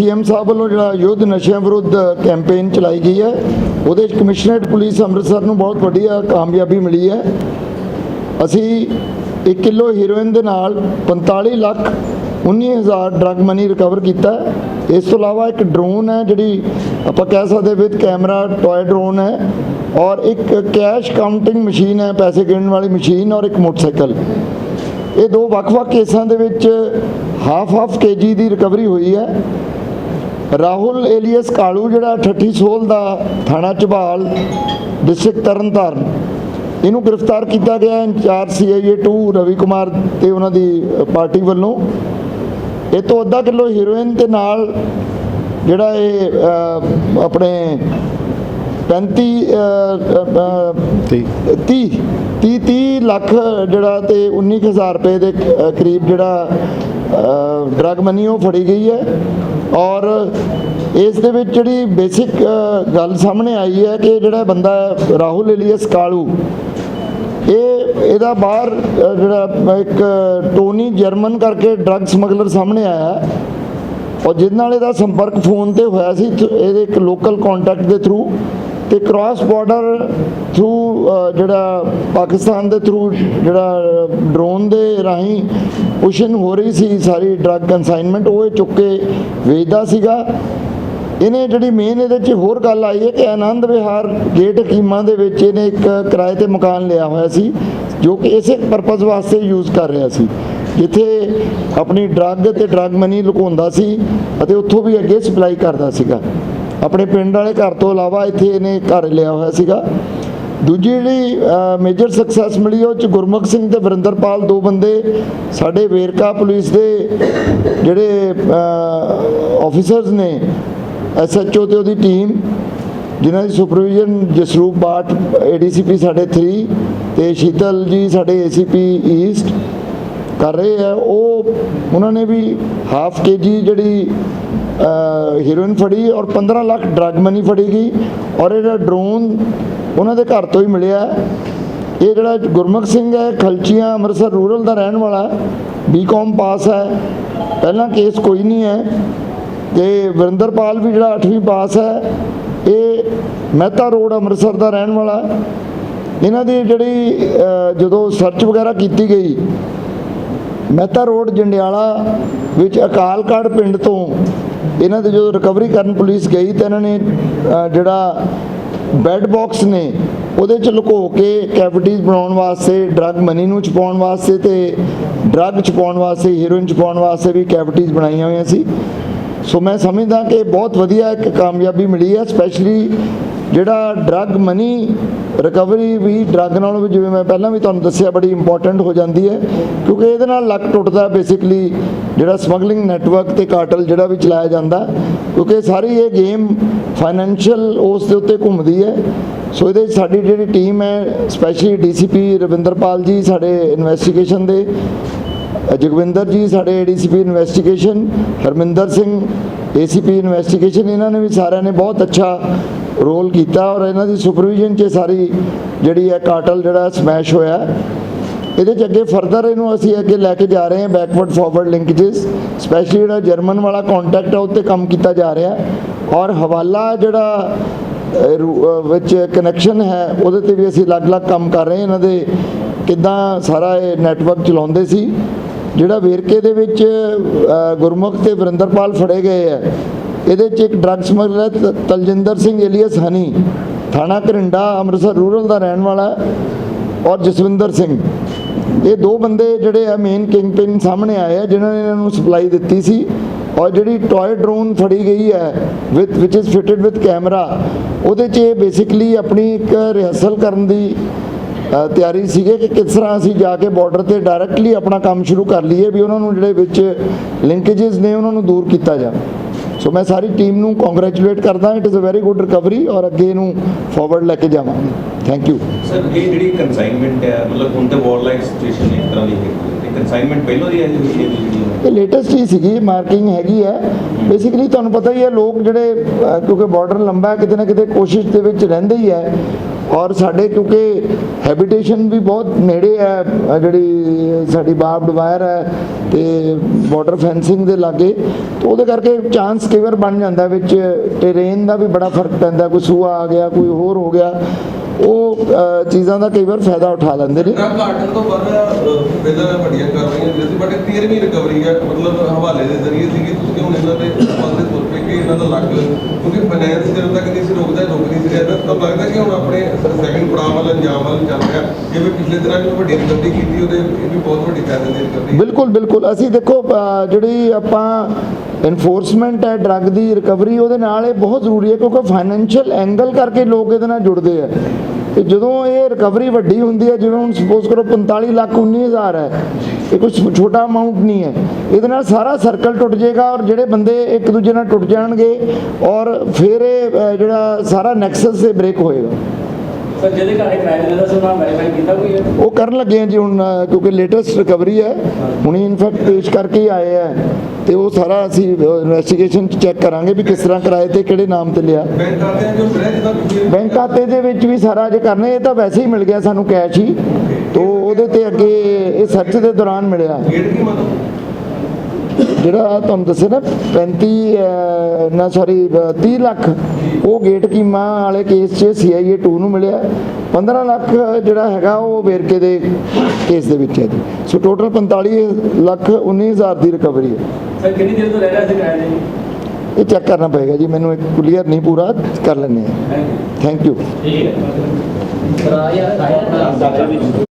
CM ਸਾਹਿਬ ਵੱਲੋਂ ਜਿਹੜਾ ਯੁੱਧ ਨਸ਼ਿਆਂ ਵਿਰੁੱਧ ਕੈਂਪੇਨ ਚਲਾਈ ਗਈ ਹੈ, ਉਹਦੇ ਵਿੱਚ ਕਮਿਸ਼ਨਰੇਟ ਪੁਲਿਸ ਅੰਮ੍ਰਿਤਸਰ ਨੂੰ ਬਹੁਤ ਵੱਡੀ ਕਾਮਯਾਬੀ ਮਿਲੀ ਹੈ। ਅਸੀਂ 1 ਕਿਲੋ ਹੀਰੋਇਨ ਦੇ ਨਾਲ 45 ਲੱਖ 19000 ਡਰਗ ਮਨੀ ਰਿਕਵਰ ਕੀਤਾ ਇਸ ਤੋਂ ਇਲਾਵਾ ਇੱਕ ਡਰੋਨ ਹੈ, ਜਿਹੜੀ ਆਪਾਂ ਕਹਿ ਸਕਦੇ ਵਿਦ ਕੈਮਰਾ, ਟੌਏ ਡਰੋਨ ਹੈ ਔਰ ਇੱਕ ਕੈਸ਼ ਕਾਊਂਟਿੰਗ ਮਸ਼ੀਨ ਹੈ, ਪੈਸੇ ਗਿਣਨ ਵਾਲੀ ਮਸ਼ੀਨ ਔਰ ਇੱਕ ਮੋਟਰਸਾਈਕਲ। ਇਹ ਦੋ ਵੱਖ-ਵੱਖ ਕੇਸਾਂ ਦੇ ਵਿੱਚ ਹਾਫ ਹਾਫ ਕੇਜੀ ਦੀ ਰਿਕਵਰੀ ਹੋਈ ਹੈ। ਰਾਹੁਲ ਏਲੀਅਸ ਕਾਲੂ ਜਿਹੜਾ ਠੱਠੀ ਸੋਲ ਦਾ ਥਾਣਾ ਝਬਾਲ ਡਿਸਟ੍ਰਿਕਟ ਤਰਨਤਾਰਨ। ਇਹਨੂੰ ਗ੍ਰਿਫਤਾਰ ਕੀਤਾ ਗਿਆ ਹੈ ਇੰਚਾਰਜ ਸੀਆਈਏ 2 ਰਵੀ ਕੁਮਾਰ ਤੇ ਉਹਨਾਂ ਦੀ ਪਾਰਟੀ ਵੱਲੋਂ। ਇਹ ਤੋਂ ਅੱਧਾ ਕਿਲੋ ਹੀਰੋਇਨ ਤੇ ਨਾਲ ਜਿਹੜਾ ਇਹ ਆਪਣੇ 35 ਅ, ਅ, ਤੇ 30 30 30 ਲੱਖ ਜਿਹੜਾ ਤੇ 19000 ਰੁਪਏ ਦੇ ਕਰੀਬ ਜਿਹੜਾ ਡਰਗ ਮਨੀ ਉਹ ਫੜੀ ਗਈ ਹੈ। ਔਰ ਇਸ ਦੇ ਵਿੱਚ ਜਿਹੜੀ ਬੇਸਿਕ ਗੱਲ ਸਾਹਮਣੇ ਆਈ ਹੈ ਕਿ ਜਿਹੜਾ ਬੰਦਾ ਰਾਹੁਲ ਏਲੀਅਸ ਕਾਲੂ, ਇਹ, ਇਹਦਾ ਬਾਹਰ ਜਿਹੜਾ ਇੱਕ ਟੋਨੀ ਜਰਮਨ ਕਰਕੇ ਡਰੱਗ ਸਮਗਲਰ ਸਾਹਮਣੇ ਆਇਆ ਔਰ ਜਿਹਦੇ ਨਾਲ ਇਹਦਾ ਸੰਪਰਕ ਫੋਨ ਤੇ ਹੋਇਆ ਸੀ ਇਹਦੇ ਇੱਕ ਲੋਕਲ ਕੰਟੈਕਟ ਦੇ ਥਰੂ ਤੇ ਕ੍ਰਾਸ ਬਾਰਡਰ ਥਰੂ ਜਿਹੜਾ ਪਾਕਿਸਤਾਨ ਦੇ ਥਰੂ ਜਿਹੜਾ ਡਰੋਨ ਦੇ ਰਾਹੀਂ ਪੁਸ਼ਨ ਹੋ ਰਹੀ ਸੀ ਸਾਰੀ ਡਰੱਗ ਕਨਸਾਈਨਮੈਂਟ ਉਹ ਇਹ ਚੁੱਕ ਕੇ ਵੇਚਦਾ ਸੀਗਾ। ਇਹਨੇ ਜਿਹੜੀ ਮੇਨ ਇਹਦੇ 'ਚ ਹੋਰ ਗੱਲ ਆਈ ਹੈ ਕਿ ਆਨੰਦ ਵਿਹਾਰ ਗੇਟ ਹਕੀਮਾਂ ਦੇ ਵਿੱਚ ਇਹਨੇ ਇੱਕ ਕਿਰਾਏ ਤੇ ਮਕਾਨ ਲਿਆ ਹੋਇਆ ਸੀ, ਜੋ ਕਿ ਇਸੇ ਪਰਪਸ ਵਾਸਤੇ ਯੂਜ਼ ਕਰ ਰਿਹਾ ਸੀ। ਜਿੱਥੇ ਆਪਣੀ ਡਰੱਗ ਤੇ ਡਰੱਗ ਮਨੀ ਲੁਕਾਉਂਦਾ ਸੀ ਅਤੇ ਉੱਥੋਂ ਵੀ ਅੱਗੇ ਸਪਲਾਈ ਕਰਦਾ ਸੀਗਾ। ਆਪਣੇ ਪਿੰਡ ਵਾਲੇ ਘਰ ਤੋਂ ਇਲਾਵਾ ਇੱਥੇ ਇਹਨੇ ਘਰ ਲਿਆ ਹੋਇਆ ਸੀਗਾ। ਦੂਜੀ ਜਿਹੜੀ ਮੇਜਰ ਸਕਸੈਸ ਮਿਲੀ ਉਹ ਚ ਗੁਰਮੁਖ ਸਿੰਘ ਤੇ ਵਰਿੰਦਰਪਾਲ, ਦੋ ਬੰਦੇ ਸਾਡੇ ਵੇਰਕਾ ਪੁਲਿਸ ਦੇ ਜਿਹੜੇ ਆਫੀਸਰਸ ਨੇ ਐਸਐਚਓ ਤੇ ਉਹਦੀ ਟੀਮ ਜਿਨ੍ਹਾਂ ਦੀ ਸੁਪਰਵਿਜ਼ਨ ਜਸਰੂਪ ਬਾਟ ਏਡੀਸੀਪੀ ਸਾਡੇ 3 ਤੇ ਸ਼ੀਤਲ ਜੀ ਸਾਡੇ ਏਸੀਪੀ ਈਸਟ ਕਰ ਰਹੇ ਆ। ਉਹ, ਉਹਨਾਂ ਨੇ ਵੀ ਹਾਫ ਕੇਜੀ ਜਿਹੜੀ ਹੀਰੋਇਨ ਫੜੀ ਔਰ 15 ਲੱਖ ਡਰੱਗ ਮਨੀ ਫੜੀ ਗਈ ਔਰ ਇਹਦਾ ਡਰੋਨ ਉਹਨਾਂ ਦੇ ਘਰ ਤੋਂ ਹੀ ਮਿਲਿਆ। ਇਹ ਜਿਹੜਾ ਗੁਰਮੁਖ ਸਿੰਘ ਹੈ, ਖਲਚੀਆਂ ਅੰਮ੍ਰਿਤਸਰ ਰੂਰਲ ਦਾ ਰਹਿਣ ਵਾਲਾ ਬੀਕਾਮ ਪਾਸ ਹੈ। ਪਹਿਲਾਂ ਕੇਸ ਕੋਈ ਨਹੀਂ ਹੈ ਤੇ ਵਰਿੰਦਰਪਾਲ ਵੀ ਜਿਹੜਾ 8ਵੀਂ ਪਾਸ ਹੈ, ਇਹ ਮਹਿਤਾ ਰੋਡ ਅੰਮ੍ਰਿਤਸਰ ਦਾ ਰਹਿਣ ਵਾਲਾ। ਇਹਨਾਂ ਦੀ ਜਿਹੜੀ ਜਦੋਂ ਸਰਚ ਵਗੈਰਾ ਕੀਤੀ ਗਈ, ਮਹਿਤਾ ਰੋਡ ਜੰਡਿਆਲਾ ਵਿੱਚ ਅਕਾਲਗੜ੍ਹ ਪਿੰਡ ਤੋਂ ਇਹਨਾਂ ਦੇ ਜਦੋਂ ਰਿਕਵਰੀ ਕਰਨ ਪੁਲਿਸ ਗਈ ਤਾਂ ਇਹਨਾਂ ਨੇ ਜਿਹੜਾ ਬੈੱਡ ਬਾਕਸ ਨੇ, ਉਹਦੇ ਚ ਲੁਕੋ ਕੇ ਕੈਵਿਟੀਜ਼ ਬਣਾਉਣ ਵਾਸਤੇ ਡਰੱਗ ਮਨੀ ਨੂੰ ਛੁਪਾਉਣ ਵਾਸਤੇ ਤੇ ਡਰੱਗ ਛੁਪਾਉਣ ਵਾਸਤੇ ਹੀਰੋਇਨ ਛੁਪਾਉਣ ਵਾਸਤੇ ਵੀ ਕੈਵਿਟੀਜ਼ ਬਣਾਈਆਂ ਹੋਈਆਂ ਸੀ। ਸੋ ਮੈਂ ਸਮਝਦਾ ਕਿ ਬਹੁਤ ਵਧੀਆ ਇੱਕ ਕਾਮਯਾਬੀ ਮਿਲੀ ਹੈ ਸਪੈਸ਼ਲੀ ਜਿਹੜਾ ਡਰੱਗ ਮਨੀ ਰਿਕਵਰੀ ਵੀ ਡਰੱਗ ਨਾਲੋਂ ਵੀ ਜਿਵੇਂ ਮੈਂ ਪਹਿਲਾਂ ਵੀ ਤੁਹਾਨੂੰ ਦੱਸਿਆ ਬੜੀ ਇੰਪੋਰਟੈਂਟ ਹੋ ਜਾਂਦੀ ਹੈ, ਕਿਉਂਕਿ ਇਹਦੇ ਨਾਲ ਲੱਕ ਟੁੱਟਦਾ ਬੇਸਿਕਲੀ ਜਿਹੜਾ ਸਮਗਲਿੰਗ ਨੈਟਵਰਕ ਤੇ ਕਾਰਟਲ ਜਿਹੜਾ ਵੀ ਚਲਾਇਆ ਜਾਂਦਾ, ਕਿਉਂਕਿ ਸਾਰੀ ਇਹ ਗੇਮ ਫਾਈਨੈਂਸ਼ੀਅਲ ਉਸ ਦੇ ਉੱਤੇ ਘੁੰਮਦੀ ਹੈ। ਸੋ ਇਹਦੇ ਸਾਡੀ ਜਿਹੜੀ ਟੀਮ ਹੈ ਸਪੈਸ਼ਲੀ ਡੀਸੀਪੀ ਰਵਿੰਦਰਪਾਲ ਜੀ ਸਾਡੇ ਇਨਵੈਸਟੀਗੇਸ਼ਨ ਦੇ, ਜਗਵਿੰਦਰ ਜੀ ਸਾਡੇ ADCP investigation Harminder Singh ACP investigation ਇਹਨਾਂ ਨੇ ਵੀ ਸਾਰਿਆਂ ਨੇ ਬਹੁਤ ਅੱਛਾ ਰੋਲ ਕੀਤਾ ਔਰ ਇਹਨਾਂ ਦੀ ਸੁਪਰਵਿਜ਼ਨ 'ਚ ਸਾਰੀ ਜਿਹੜੀ ਹੈ ਕਾਟਲ ਜਿਹੜਾ ਸਮੈਸ਼ ਹੋਇਆ। ਇਹਦੇ 'ਚ ਅੱਗੇ ਫਰਦਰ ਇਹਨੂੰ ਅਸੀਂ ਅੱਗੇ ਲੈ ਕੇ ਜਾ ਰਹੇ ਹਾਂ ਬੈਕਵਰਡ ਫਾਰਵਰਡ ਲਿੰਕੇजेस ਸਪੈਸ਼ਲੀ ਜਿਹੜਾ ਜਰਮਨ ਵਾਲਾ ਕੰਟੈਕਟ ਹੈ ਉੱਤੇ ਕੰਮ ਕੀਤਾ ਜਾ ਰਿਹਾ। ਔਰ ਹਵਾਲਾ ਜਿਹੜਾ ਵਿੱਚ ਕਨੈਕਸ਼ਨ ਹੈ, ਉਹਦੇ ਤੇ ਵੀ ਅਸੀਂ ਅਲੱਗ-ਅਲੱਗ ਕੰਮ ਕਰ ਰਹੇ ਇਹਨਾਂ ਦੇ ਕਿੱਦਾਂ ਸਾਰਾ ਇਹ ਨੈਟਵਰਕ ਚਲਾਉਂਦੇ ਸੀ। ਜਿਹੜਾ ਵੇਰਕੇ ਦੇ ਵਿੱਚ ਗੁਰਮੁਖ ਤੇ ਵਰਿੰਦਰਪਾਲ ਫੜੇ ਗਏ ਹੈ ਇਹਦੇ 'ਚ ਇੱਕ ਡਰੱਗ ਸਮਗਲਰ ਹੈ, ਤ- ਤਲਜਿੰਦਰ ਸਿੰਘ ਏਲੀਅਸ ਹਨੀ। ਥਾਣਾ ਕਰਿੰਡਾ ਅੰਮ੍ਰਿਤਸਰ ਰੂਰਲ ਦਾ ਰਹਿਣ ਵਾਲਾ ਔਰ ਜਸਵਿੰਦਰ ਸਿੰਘ। ਇਹ ਦੋ ਬੰਦੇ ਜਿਹੜੇ ਆ ਮੇਨ ਕਿੰਗ ਪਿਨ ਸਾਹਮਣੇ ਆਏ ਆ, ਜਿਨ੍ਹਾਂ ਨੇ ਇਹਨਾਂ ਨੂੰ ਸਪਲਾਈ ਦਿੱਤੀ ਸੀ, ਔਰ ਜਿਹੜੀ ਟੌਏ ਡਰੋਨ ਫੜੀ ਗਈ ਹੈ with which is fitted with camera ਉਹਦੇ 'ਚ ਇਹ ਬੇਸਿਕਲੀ ਆਪਣੀ ਇੱਕ ਰਿਹਰਸਲ ਕਰਨ ਦੀ ਤਿਆਰੀ ਸੀਗੇ ਕਿ ਕਿਸ ਤਰ੍ਹਾਂ ਅਸੀਂ ਜਾ ਕੇ ਬਾਰਡਰ ਤੇ ਡਾਇਰੈਕਟਲੀ ਆਪਣਾ ਕੰਮ ਸ਼ੁਰੂ ਕਰ ਲਈਏ, ਵੀ ਉਹਨਾਂ ਨੂੰ ਜਿਹੜੇ ਵਿੱਚ ਲਿੰਕੇजेस ਨੇ, ਉਹਨਾਂ ਨੂੰ ਦੂਰ ਕੀਤਾ ਜਾ ਸੋ ਮੈਂ ਸਾਰੀ ਟੀਮ ਨੂੰ ਕੰਗ੍ਰੈਚੁਲੇਟ ਕਰਦਾ it is a very good recovery ਔਰ ਅੱਗੇ ਇਹਨੂੰ ਫਾਰਵਰਡ ਲੈ ਕੇ ਜਾਵਾਂਗੇ। ਥੈਂਕ ਯੂ ਸਰ ਇਹ ਜਿਹੜੀ ਕਨਸਾਈਨਮੈਂਟ ਹੈ, ਮਤਲਬ ਹੁਣ ਤੇ ਵਾਰ ਸਿਚੁਏਸ਼ਨ ਇੱਕ ਤਰ੍ਹਾਂ ਦੀ ਹੈ। ਕਨਸਾਈਨਮੈਂਟ ਪਹਿਲਾਂ ਦੀ ਹੈ ਜਿਹੜੀ ਇਹ ਜਿਹੜੀ ਹੈ? ਇਹ ਲੇਟੈਸਟ ਹੀ ਸੀਗੀ ਮਾਰਕਿੰਗ ਹੈਗੀ ਹੈ। ਬੇਸਿਕਲੀ ਤੁਹਾਨੂੰ ਪਤਾ ਹੀ ਹੈ ਲੋਕ ਜਿਹੜੇ ਅਹ, ਕਿਉਂਕਿ ਬਾਰਡਰ ਲੰਬਾ ਹੈ ਕਿਤੇ ਨਾ ਕਿਤੇ ਕੋਸ਼ਿਸ਼ ਦੇ ਵਿੱਚ ਰਹਿੰਦੇ ਹੀ ਹੈ। ਔਰ ਸਾਡੇ ਕਿਉਂਕਿ ਹੈਬਿਟੇਸ਼ਨ ਵੀ ਬਹੁਤ ਨੇੜੇ ਹੈ ਅਹ ਜਿਹੜੀ ਸਾਡੀ ਬਾਬਡ ਵਾਇਰ ਹੈ ਤੇ ਬਾਰਡਰ ਫੈਂਸਿੰਗ ਦੇ ਲਾਗੇ। ਤੇ ਉਹਦੇ ਕਰਕੇ ਚਾਂਸ ਕਈ ਵਾਰ ਬਣ ਜਾਂਦਾ ਵਿੱਚ ਟਰੇਨ ਦਾ ਵੀ ਬੜਾ ਫ਼ਰਕ ਪੈਂਦਾ ਕੋਈ ਸੂਆ ਆ ਗਿਆ ਕੋਈ ਹੋਰ ਹੋ ਗਿਆ। ਉਹ ਚੀਜ਼ਾਂ ਦਾ ਕਈ ਵਾਰ ਫਾਇਦਾ ਉਠਾ ਲੈਂਦੇ ਨੇ। ਡਰੱਗ ਕਾਰਟਨ ਤੋਂ ਬਾਅਦ ਪਹਿਲਾਂ ਵੱਡੀਆਂ ਕਾਰਵਾਈਆਂ ਹੁੰਦੀਆਂ ਸੀ ਬਟ ਇਹ 13ਵੀਂ ਰਿਕਵਰੀ ਹੈ ਮਤਲਬ ਹਵਾਲੇ ਦੇ ਜ਼ਰੀਏ ਸੀਗੀ ਤੁਸੀਂ ਹੁਣ ਇਹਨਾਂ ਦੇ ਪਾਸੇ ਤੁਰ ਪਏ ਕਿ ਇਹਨਾਂ ਦਾ ਲੱਗ ਕਿਉਂਕਿ ਫਾਈਨੈਂਸ ਜਦੋਂ ਤੱਕ ਨਹੀਂ ਸੀ ਰੁਕਦਾ ਰੁਕ ਨਹੀਂ ਸੀ ਰਿਹਾ ਤਾਂ ਲੱਗਦਾ ਕਿ ਹੁਣ ਆਪਣੇ ਸੈਕਿੰਡ ਪੜਾਅ ਵੱਲ ਅੰਜਾਮ ਚੱਲ ਰਿਹਾ। ਜਿਵੇਂ ਪਿਛਲੇ ਦਿਨਾਂ ਵਿੱਚ ਵੱਡੀ ਰਿਕਵਰੀ ਕੀਤੀ, ਉਹਦੇ ਇਹ ਵੀ ਬਹੁਤ ਵੱਡੀ ਫਾਇਦੇ ਦੀ ਰਿਕਵਰੀ ਬਿਲਕੁਲ ਬਿਲਕੁਲ। ਅਸੀਂ ਦੇਖੋ ਜਿਹੜੀ ਆਪਾਂ ਇਨਫੋਰਸਮੈਂਟ ਹੈ ਡਰੱਗ ਦੀ ਰਿਕਵਰੀ ਉਹਦੇ ਨਾਲ ਇਹ ਬਹੁਤ ਜ਼ਰੂਰੀ ਹੈ, ਕਿਉਂਕਿ ਫਾਈਨੈਂਸ਼ੀਅਲ ਐਂਗਲ ਕਰਕੇ ਲੋਕ ਇਹਦੇ ਨਾਲ ਜੁੜਦੇ ਆ। ਤੇ ਜਦੋਂ ਇਹ ਰਿਕਵਰੀ ਵੱਡੀ ਹੁੰਦੀ ਹੈ, ਜਿਵੇਂ ਹੁਣ ਸਪੋਜ਼ ਕਰੋ 45 ਲੱਖ 19000 ਹੈ, ਇਹ ਕੋਈ ਛੋਟਾ ਅਮਾਉਂਟ ਨਹੀਂ ਹੈ। ਇਹਦੇ ਨਾਲ ਸਾਰਾ ਸਰਕਲ ਟੁੱਟ ਜਾਏਗਾ ਔਰ ਜਿਹੜੇ ਬੰਦੇ ਇੱਕ ਦੂਜੇ ਨਾਲ ਟੁੱਟ ਜਾਣਗੇ ਔਰ ਫਿਰ ਇਹ ਜਿਹੜਾ ਸਾਰਾ ਨੈਕਸਸ ਤੇ ਬ੍ਰੇਕ ਹੋਏਗਾ। ਸਰ ਜਿਹਦੇ ਘਰ ਇਹ ਕਿਰਾਏ ਦੇ ਸੁਣਾ ਵੈਰੀਫਾਈ ਕੀਤਾ ਕੋਈ ਹੈ? ਉਹ ਕਰਨ ਲੱਗੇ ਆ ਜੀ ਹੁਣ ਅ, ਕਿਉਂਕਿ ਲੇਟੈਸਟ ਰਿਕਵਰੀ ਹੈ। ਹੁਣੀ ਇਨਫੈਕਟ ਪੇਸ਼ ਕਰਕੇ ਹੀ ਆਏ ਆ। ਤੇ ਉਹ ਸਾਰਾ ਅਸੀਂ ਇਨਵੈਸਟੀਗੇਸ਼ਨ ਚ ਚੈੱਕ ਕਰਾਂਗੇ ਵੀ ਕਿਸ ਤਰ੍ਹਾਂ ਕਿਰਾਏ ਤੇ ਕਿਹੜੇ ਨਾਮ ਤੇ ਲਿਆ। ਬੈਂਕ ਖਾਤੇ ਬੈਂਕ ਦੇ ਵਿੱਚ ਵੀ ਸਾਰਾ ਜੇ ਕਰਨੇ ਇਹ ਤਾਂ ਵੈਸੇ ਹੀ ਮਿਲ ਗਿਆ ਸਾਨੂੰ ਕੈਸ਼ ਹੀ। ਤੋਂ ਉਹਦੇ ਤੇ ਅੱਗੇ ਇਹ ਸਰਚ ਦੇ ਦੌਰਾਨ ਮਿਲਿਆ। ਗੇਟ ਕੀ ਮਤਲਬ? ਜਿਹੜਾ ਤੁਹਾਨੂੰ ਦੱਸਿਆ ਨਾ 35 ਅ, ਨਾ ਸੌਰੀ 30 ਲੱਖ ਉਹ ਗੇਟ ਕੀਮਾ ਵਾਲੇ ਕੇਸ 'ਚ ਸੀਆਈਏ 2 ਨੂੰ ਮਿਲਿਆ। 15 ਲੱਖ ਜਿਹੜਾ ਹੈਗਾ ਉਹ ਵੇਰਕੇ ਦੇ ਕੇਸ ਦੇ ਵਿੱਚ ਹੈ ਜੀ। ਸੋ ਟੋਟਲ 45 ਲੱਖ 19000 ਦੀ ਰਿਕਵਰੀ ਹੈ। ਸਰ ਕਿੰਨੀ ਦੇਰ ਤੋਂ ਰਹਿ ਰਿਹਾ ਸੀ ਕਿਰਾਏ ਦੇ ਇਹ ਚੈੱਕ ਕਰਨਾ ਪਏਗਾ ਜੀ ਮੈਨੂੰ ਇੱਕ ਕਲੀਅਰ ਨਹੀਂ ਪੂਰਾ ਕਰ ਲੈਂਦੇ ਹਾਂ। ਥੈਂਕ ਯੂ ਥੈਂਕ ਯੂ ਠੀਕ ਹੈ।